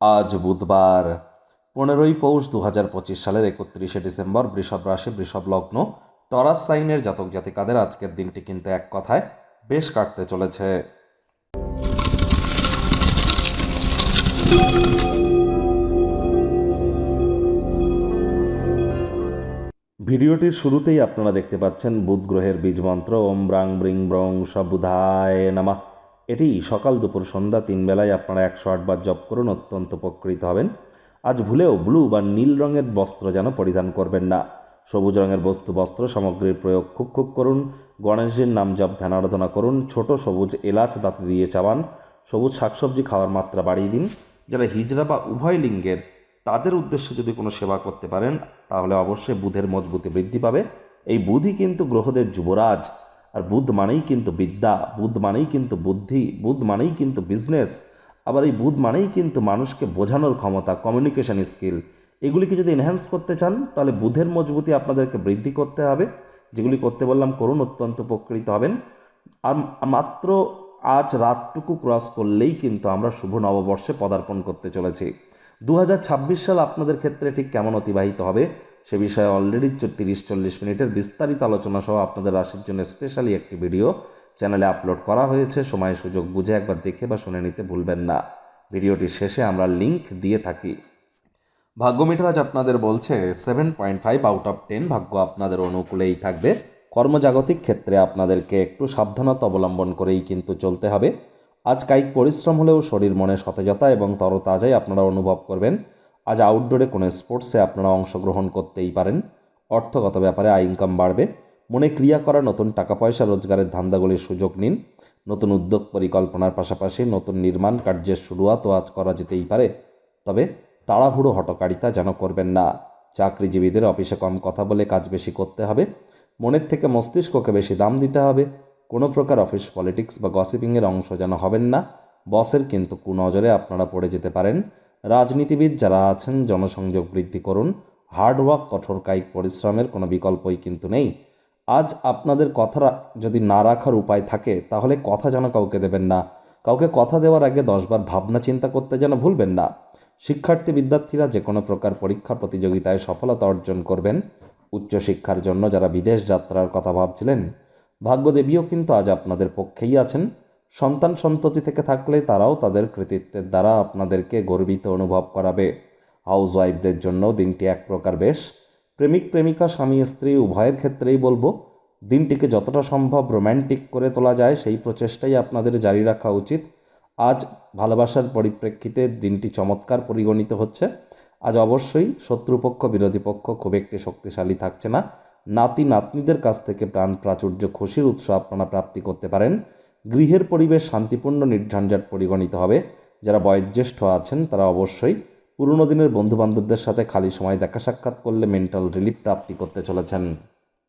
আজ বুধবার পনেরোই পৌষ দু হাজার পঁচিশ সালের একত্রিশে ডিসেম্বর বৃষভ রাশি, বৃষভ লগ্ন। টরাস সাইনের জাতক জাতিকাদের আজকের দিনটি কিন্তু এক কথায় বেশ কাটতে চলেছে। ভিডিওটির শুরুতেই আপনারা দেখতে পাচ্ছেন বুধ গ্রহের বীজ মন্ত্র, ওম ব্রাং ব্রিং ব্রং সবুধায় নামা। এটি সকাল দুপুর সন্ধ্যা তিন বেলায় আপনারা একশো আটবার জপ করুন, অত্যন্ত উপকৃত হবেন। আজ ভুলেও ব্লু বা নীল রঙের বস্ত্র যেন পরিধান করবেন না। সবুজ রঙের বস্তু, বস্ত্র সামগ্রীর প্রয়োগ খুব খুব করুন। গণেশজির নাম জপ, ধ্যান আরাধনা করুন। ছোট সবুজ এলাচ দাঁতে দিয়ে চাবান, সবুজ শাকসবজি খাওয়ার মাত্রা বাড়িয়ে দিন। যারা হিজড়া বা উভয় লিঙ্গের, তাদের উদ্দেশ্যে যদি কোনো সেবা করতে পারেন, তাহলে অবশ্যই বুধের মজবুতি বৃদ্ধি পাবে। এই বুধই কিন্তু গ্রহদের যুবরাজ। আর বুধ মানেই কিন্তু বিদ্যা, বুধ মানেই কিন্তু বুদ্ধি, বুধ মানেই কিন্তু বিজনেস আবার এই বুধ মানেই কিন্তু মানুষকে বোঝানোর ক্ষমতা কমিউনিকেশন স্কিল এগুলিকে যদি এনহ্যান্স করতে চান, তাহলে বুধের মজবুতি আপনাদেরকে বৃদ্ধি করতে হবে। যেগুলি করতে বললাম, করুন, অত্যন্ত উপকৃত হবেন। আর মাত্র আজ রাতটুকু ক্রস করলেই কিন্তু আমরা শুভ নববর্ষে পদার্পণ করতে চলেছি। দু হাজার ছাব্বিশ সাল আপনাদের ক্ষেত্রে ঠিক কেমন অতিবাহিত হবে? সে বিষয়ে অলরেডি তিরিশ, চল্লিশ মিনিটের বিস্তারিত আলোচনা সহ আপনাদের রাশির জন্য স্পেশালি একটি ভিডিও চ্যানেলে আপলোড করা হয়েছে। সময়, সুযোগ বুঝে একবার দেখে বা শুনে নিতে ভুলবেন না। ভিডিওটি শেষে আমরা লিংক দিয়ে থাকি। ভাগ্যমিটার আজ আপনাদের বলছে seven point five out of ten ভাগ্য আপনাদের অনুকূলেই থাকবে। কর্মজাগতিক ক্ষেত্রে আপনাদেরকে একটু সাবধানতা অবলম্বন করেই কিন্তু চলতে হবে। আজ কায়িক পরিশ্রম হলেও শরীর মনে সতেজতা এবং তরতাজাই আপনারা অনুভব করবেন। আজ আউটডোরে কোনো স্পোর্টসে আপনারা অংশগ্রহণ করতেই পারেন। অর্থগত ব্যাপারে আয় ইনকাম বাড়বে। মনে ক্রিয়া করা নতুন টাকা পয়সা রোজগারের ধান্দাগুলির সুযোগ নিন। নতুন উদ্যোগ পরিকল্পনার পাশাপাশি নতুন নির্মাণ কার্যের শুরুয়াতও আজ করা যেতেই পারে। তবে তাড়াহুড়ো হটকারিতা যেন করবেন না। চাকরিজীবীদের অফিসে কম কথা বলে কাজ বেশি করতে হবে। মনের থেকে মস্তিষ্ককে বেশি দাম দিতে হবে। কোনো প্রকার অফিস পলিটিক্স বা গসিপিংয়ের অংশ যেন হবেন না। বসের কিন্তু কুনজরে আপনারা পড়ে যেতে পারেন। রাজনীতিবিদ যারা আছেন, জনসংযোগ বৃদ্ধি করুন। হার্ডওয়ার্ক কঠোর কায়িক পরিশ্রমের কোনো বিকল্পই কিন্তু নেই। আজ আপনাদের কথা যদি না রাখার উপায় থাকে, তাহলে কথা যেন কাউকে দেবেন না। কাউকে কথা দেওয়ার আগে দশবার ভাবনা চিন্তা করতে যেন ভুলবেন না। শিক্ষার্থী বিদ্যার্থীরা যে কোনো প্রকার পরীক্ষা প্রতিযোগিতায় সফলতা অর্জন করবেন। উচ্চশিক্ষার জন্য যারা বিদেশ যাত্রার কথা ভাবছিলেন, ভাগ্যদেবীও কিন্তু আজ আপনাদের পক্ষেই আছেন। সন্তান সন্ততি থেকে থাকলে তারাও তাদের কৃতিত্বের দ্বারা আপনাদেরকে গর্বিত অনুভব করাবে। হাউস ওয়াইফদের জন্য দিনটি এক প্রকার বেশ। প্রেমিক, প্রেমিকা, স্বামী, স্ত্রী, উভয়ের ক্ষেত্রেই বলব, দিনটিকে যতটা সম্ভব রোম্যান্টিক করে তোলা যায়, সেই প্রচেষ্টাই আপনাদের জারি রাখা উচিত। আজ ভালোবাসার পরিপ্রেক্ষিতে দিনটি চমৎকার পরিগণিত হচ্ছে। আজ অবশ্যই শত্রুপক্ষ, বিরোধী পক্ষ খুব একটি শক্তিশালী থাকছে না। নাতি, নাতনিদের কাছ থেকে প্রাণ প্রাচুর্য, খুশির উৎস আপনারা প্রাপ্তি করতে পারেন। গৃহের পরিবেশ শান্তিপূর্ণ, নির্ঝঞ্ঝাট পরিগণিত হবে। যারা বয়োজ্যেষ্ঠ আছেন, তারা অবশ্যই পুরনো দিনের বন্ধুবান্ধবদের সাথে খালি সময় দেখা সাক্ষাৎ করলে মেন্টাল রিলিফ প্রাপ্তি করতে চলেছেন।